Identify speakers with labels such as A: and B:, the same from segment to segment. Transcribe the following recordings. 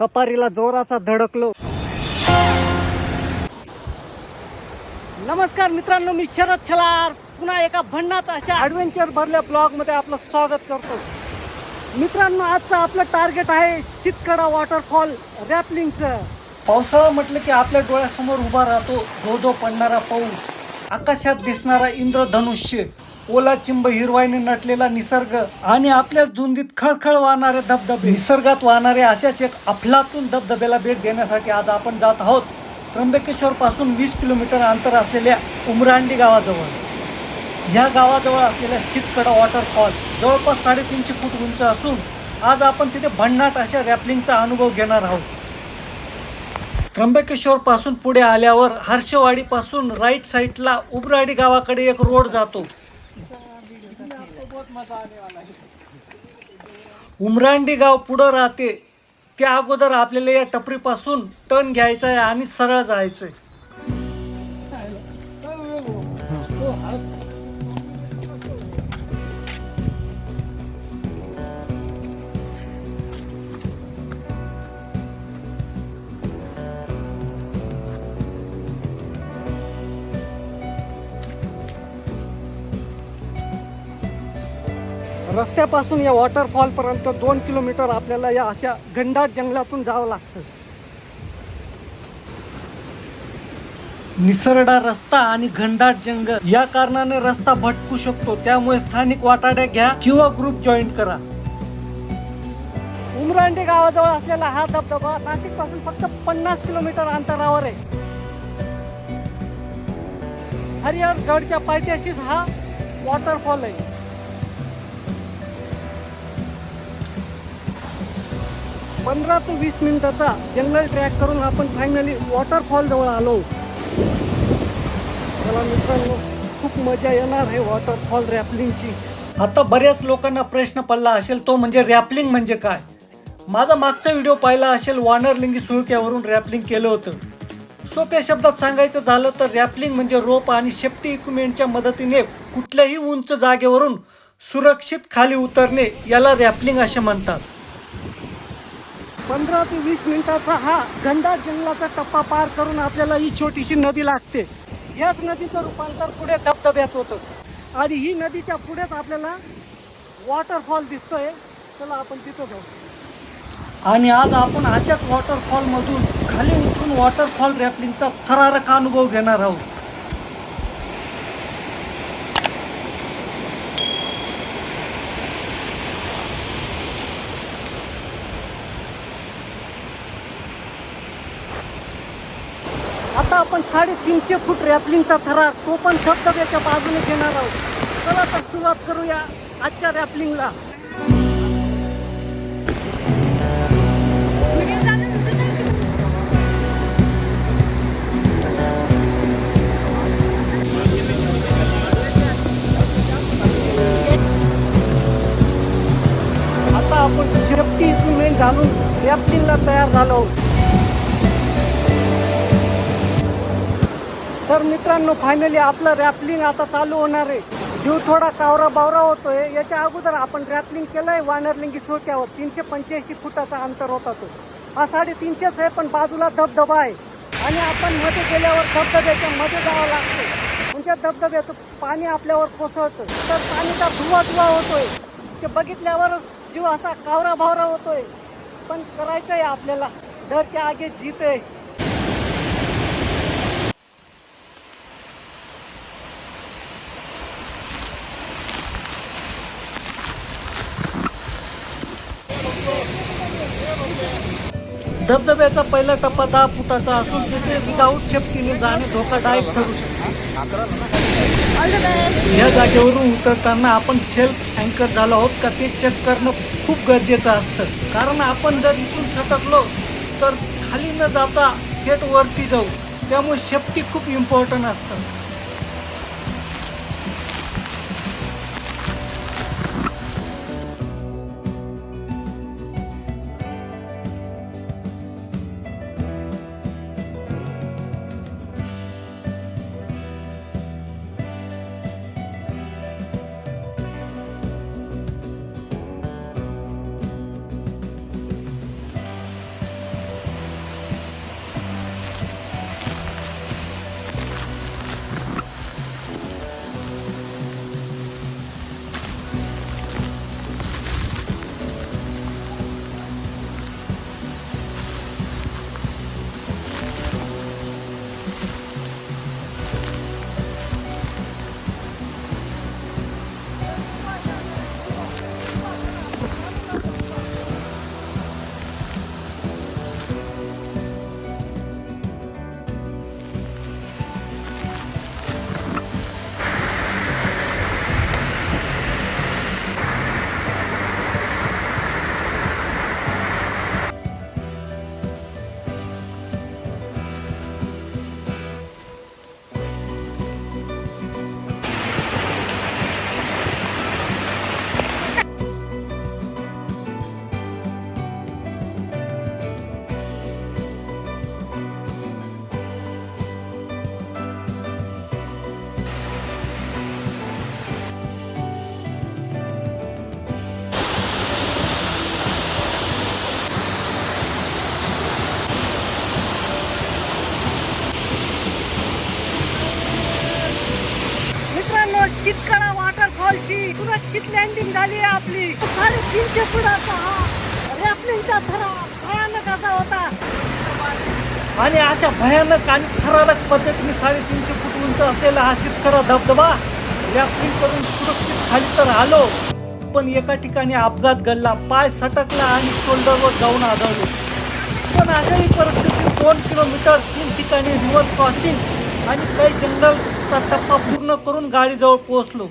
A: व्यापारीला जोराचा धडकलो. नमस्कार मित्रांनो मी शरद छलार. पुन्हा एका भन्नाट अशा ॲडव्हेंचर भरल्या ब्लॉगमध्ये आपलं स्वागत करतो. मित्रांनो आजचं आपलं टार्गेट आहे शितकडा वॉटरफॉल रॅपलिंगचं पावसाळा म्हटलं की आपल्या डोळ्यासमोर उभा राहतो धो धो पडणारा पाऊस. आकाशात दिसणारा इंद्रधनुष्य. ओला चिंब हिरवाईने नटलेला निसर्ग आणि आपल्याच धुंदीत खळखळ वाहणारे धबधबे. निसर्गात वाहणारे अशाच एक अफलातून धबधब्याला भेट देण्यासाठी आज आपण जात आहोत. त्र्यंबकेश्वर पासून वीस किलोमीटर अंतर असलेल्या उमरांडी गावाजवळ. ह्या गावाजवळ असलेल्या शीतकडा वॉटरफॉल जवळपास साडेतीनशे फूट उंच असून आज आपण तिथे भन्नाट अशा रॅपलिंगचा अनुभव घेणार आहोत. त्र्यंबकेश्वर पासून पुढे आल्यावर हर्षवाडी पासून राईट साईडला उबराडी गावाकडे एक रोड जातो. उमरांडी गाव पुढं राहते. त्या अगोदर आपल्याला या टपरीपासून टर्न घ्यायचा आहे आणि सरळ जायचंय रस्त्यापासून या वॉटरफॉलपर्यंत दोन किलोमीटर आपल्याला या अशा घनदाट जंगलातून जावं लागतं. निसरडा रस्ता आणि घनदाट जंगल या कारणाने रस्ता भटकू शकतो. त्यामुळे स्थानिक वाटाड्या घ्या किंवा ग्रुप जॉईन करा. उमरांडे गावाजवळ असलेला हा धबधबा नाशिकपासून फक्त पन्नास किलोमीटर अंतरावर आहे. हरिहरगडच्या पायथ्याशीच हा वॉटरफॉल आहे. पंधरा ते वीस मिनिटाचा जंगल ट्रॅक करून आपण फायनली वॉटरफॉल जवळ आलो. चला मित्रांनो खूप मजा येणार आहे वॉटरफॉल रॅपलिंगची आता बऱ्याच लोकांना प्रश्न पडला असेल तो म्हणजे रॅपलिंग म्हणजे काय? माझा मागचा व्हिडिओ पाहिला असेल वानरलिंगी सुळक्यावरून रॅपलिंग केलं होतं. सोप्या शब्दात सांगायचं झालं तर रॅपलिंग म्हणजे रोप आणि सेफ्टी इक्विपमेंटच्या मदतीने कुठल्याही उंच जागेवरून सुरक्षित खाली उतरणे याला रॅपलिंग असे म्हणतात. पंधरा ते वीस मिनिटाचा हा घनदाट जंगलाचा टप्पा पार करून आपल्याला ही छोटीशी नदी लागते. याच नदीचं रूपांतर पुढे धबधब्यात होतं. आणि ही नदीच्या पुढेच आपल्याला वॉटरफॉल दिसतोय. चला आपण तिथं जाऊ. आणि आज आपण अशाच वॉटरफॉल मधून खाली उठून वॉटरफॉल रॅपलिंगचा थरारक अनुभव घेणार आहोत. आपण साडेतीनशे फूट रॅपलिंगचा थरार तो पण धबधब्याच्या बाजूने घेणार आहोत. चला तर सुरुवात करूया आजच्या रॅपलिंगला. आता आपण शेफ्टी इक्विपमेंट घालून रॅपलिंगला तयार झालो तर मित्रांनो फायनली आपलं रॅपलिंग आता चालू होणार आहे. जीव थोडा कावरा बावरा होतोय. याच्या अगोदर आपण रॅपलिंग केलंय वानरलिंगी सोक्यावर. तीनशे पंच्याऐंशी फुटाचा अंतर होता तो. हा साडेतीनशेच आहे पण बाजूला धबधबा आहे. आणि आपण मध्ये गेल्यावर धबधब्याच्या मध्ये जावं लागतं म्हणजे धबधब्याचं पाणी आपल्यावर कोसळतं तर पाणीचा धुवा धुवा होतोय. ते बघितल्यावरच जीव असा कावरा भावरा होतोय. पण करायचं आहे आपल्याला. डर के आगे जीत आहे धबधब्याचा पहिला टप्पा दहा फुटाचा असून तिथे विदाऊट सेफ्टीने जाणे धोकादायक ठरू शकते. या जागेवरून उतरताना आपण सेल्फ अँकर झालो आहोत का ते चेक करणं खूप गरजेचं असतं. कारण आपण जर इथून सटकलो तर खाली न जाता थेट वरती जाऊ. त्यामुळे सेफ्टी खूप इम्पॉर्टंट असतं. लँडिंग झाली आहे आपली. साडेतीनशे फुटाचा रॅपलिंगचा थरा भयानक असा होता. आणि अशा भयानक आणि थरारक पद्धतीने साडेतीनशे फूट उंच असलेला हा शितकडा धबधबा रॅपलिंग करून सुरक्षित खाली तर आलो पण एका ठिकाणी अपघात घडला पाय सटकला आणि शोल्डरवर जाऊन आदळलो. पण अशाही परिस्थितीत दोन किलोमीटर तीन ठिकाणी रिव्हर क्रॉसिंग आणि काही जंगलचा टप्पा पूर्ण करून गाडीजवळ पोहोचलो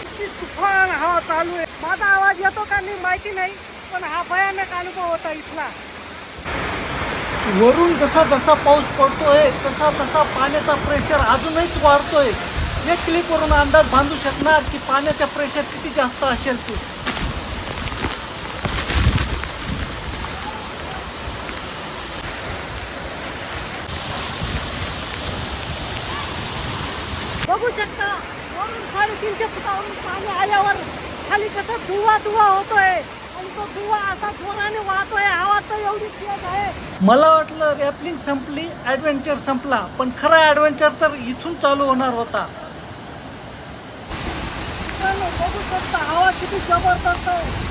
A: किती तुफान हवा चालू आहे. माझा आवाज येतो का नाही माहिती नाही पण हा भयानक अनुभव होता इथला. वरून जसा जसा पाऊस पडतोय तसा तसा पाण्याचा प्रेशर अजूनच वाढतोय. हे क्लिपवरून अंदाज बांधू शकणार की पाण्याचा प्रेशर किती जास्त असेल ते? बघू शकता वरून साडेतीनशे फुटावरून पाणी आल्यावर खाली कसं धुवा धुवा होतोय. आणि तो धुवा असा जोराने वाहतोय हवा तर एवढी तेज आहे. मला वाटलं रॅपलिंग संपली ॲडव्हेंचर संपला पण खरा ॲडव्हेंचर तर इथून चालू होणार होता. बघू शकता हवा किती जबरदस्त आहे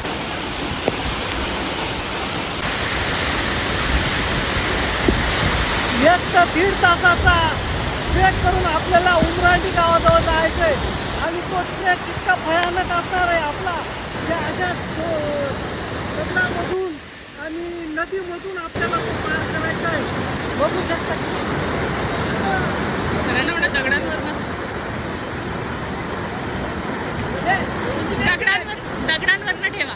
A: एक तर दीड तासाचा ट्रेक करून आपल्याला उमरांडी गावाजवळ जायचंय. आणि तो ट्रेक इतका भयानक असणार आहे आपला. त्या अशा तो दगडामधून आणि नदीमधून आपल्याला तो पार करायचा आहे. बघू शकता
B: सगळ्यांना म्हणा दगडांवर दगडांवर दगडांवर ठेवा.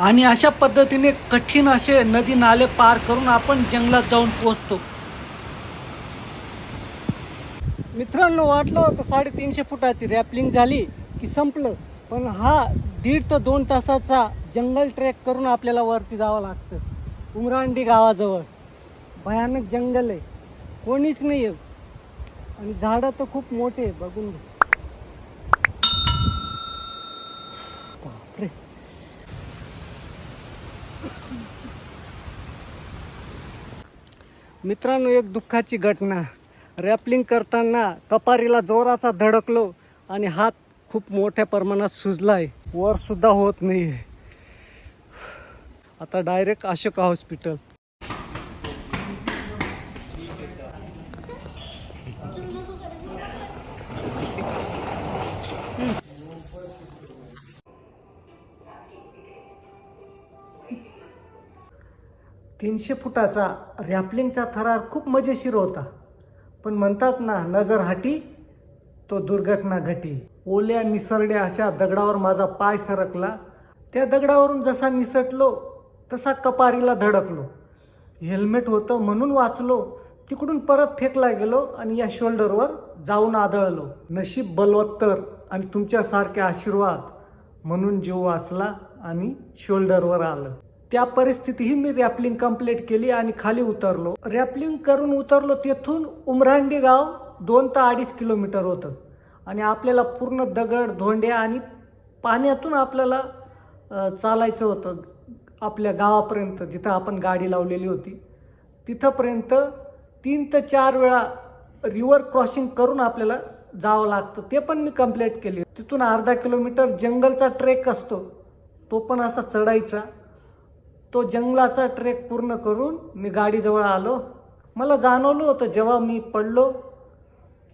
A: आणि अशा पद्धतीने कठीण असे नदी नाले पार करून आपण जंगलात जाऊन पोहोचतो. मित्रांनो वाटलं होतं साडेतीनशे फुटाची रॅपलिंग झाली की संपलं पण हा दीड ते दोन तासाचा जंगल ट्रेक करून आपल्याला वरती जावं लागतं. उमरांडी गावाजवळ. भयानक जंगल आहे. कोणीच नाही आहे आणि झाडं तर खूप मोठे आहे बघून घे मित्रांनो एक दुःखाची घटना. रॅपलिंग करताना कपारीला जोराचा धडकलो आणि हात खूप मोठ्या प्रमाणात सुजला आहे वरसुद्धा होत नाही आहे आता डायरेक्ट अशोका हॉस्पिटल तीनशे फुटाचा रॅपलिंगचा थरार खूप मजेशीर होता. पण म्हणतात ना नजर हाटी तो दुर्घटना घटी. ओल्या निसरड्या अशा दगडावर माझा पाय सरकला. त्या दगडावरून जसा निसटलो तसा कपारीला धडकलो. हेल्मेट होतं म्हणून वाचलो तिकडून परत फेकला गेलो आणि या शोल्डरवर जाऊन आदळलो. नशीब बलवत्तर आणि तुमच्यासारखे आशीर्वाद म्हणून जीव वाचला आणि शोल्डरवर आलं. त्या परिस्थितीही मी रॅपलिंग कंप्लीट केली आणि खाली उतरलो. रॅपलिंग करून उतरलो तेथून उमरांडी गाव दोन ते अडीच किलोमीटर होतं. आणि आपल्याला पूर्ण दगड धोंड्या आणि पाण्यातून आपल्याला चालायचं होतं आपल्या गावापर्यंत जिथं आपण गाडी लावलेली होती. तिथंपर्यंत तीन ते चार वेळा रिवर क्रॉसिंग करून आपल्याला जावं लागतं. ते पण मी कंप्लीट केली. तिथून अर्धा किलोमीटर जंगलचा ट्रेक असतो. तो पण असा चढायचा. तो जंगलाचा ट्रेक पूर्ण करून मी गाडीजवळ आलो. मला जाणवलं होतं जेव्हा मी पडलो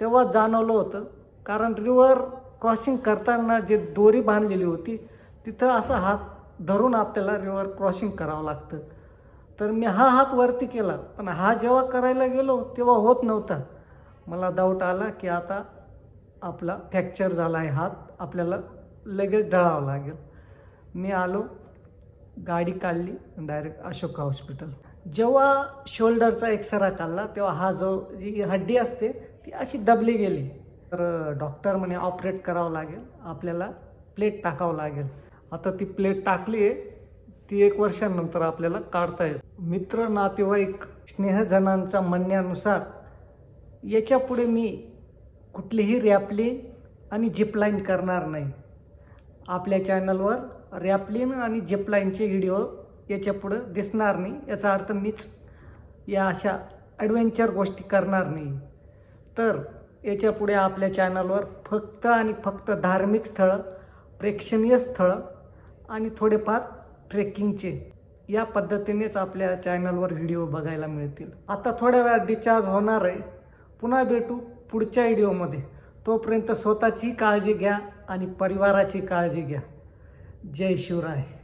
A: तेव्हा जाणवलं होतं. कारण रिव्हर क्रॉसिंग करताना जे दोरी बांधलेली होती तिथं असा हात धरून आपल्याला रिव्हर क्रॉसिंग करावं लागतं. तर मी हा हात वरती केला पण हा जेव्हा करायला गेलो तेव्हा होत नव्हता. मला डाऊट आला की आता आपला फ्रॅक्चर झाला आहे हात आपल्याला लगेच ढळावं लागेल. मी आलो. गाडी काढली डायरेक्ट अशोका हॉस्पिटल जेव्हा शोल्डरचा एक्सरा काढला तेव्हा हा जो जी हड्डी असते ती अशी दबली गेली. तर डॉक्टर म्हणे ऑपरेट करावं लागेल. आपल्याला प्लेट टाकावं लागेल. आता ती प्लेट टाकली आहे ती एक वर्षानंतर आपल्याला काढता येईल. मित्र नातेवाईक स्नेहजनांच्या म्हणण्यानुसार याच्यापुढे मी कुठलीही रॅपली आणि जिपलाईन करणार नाही. आपल्या चॅनलवर रॅपलिन आणि जेपलाईनचे व्हिडिओ याच्या पुढं दिसणार नाही. याचा अर्थ मीच या अशा ॲडव्हेंचर गोष्टी करणार नाही. तर याच्यापुढे आपल्या चॅनलवर फक्त आणि फक्त धार्मिक स्थळं प्रेक्षणीय स्थळं आणि थोडेफार ट्रेकिंगचे या पद्धतीनेच आपल्या चॅनलवर व्हिडिओ बघायला मिळतील. आता थोड्या वेळात डिस्चार्ज होणार आहे. पुन्हा भेटू पुढच्या व्हिडिओमध्ये तोपर्यंत स्वतःची काळजी घ्या आणि परिवाराची काळजी घ्या. जय शिवराय.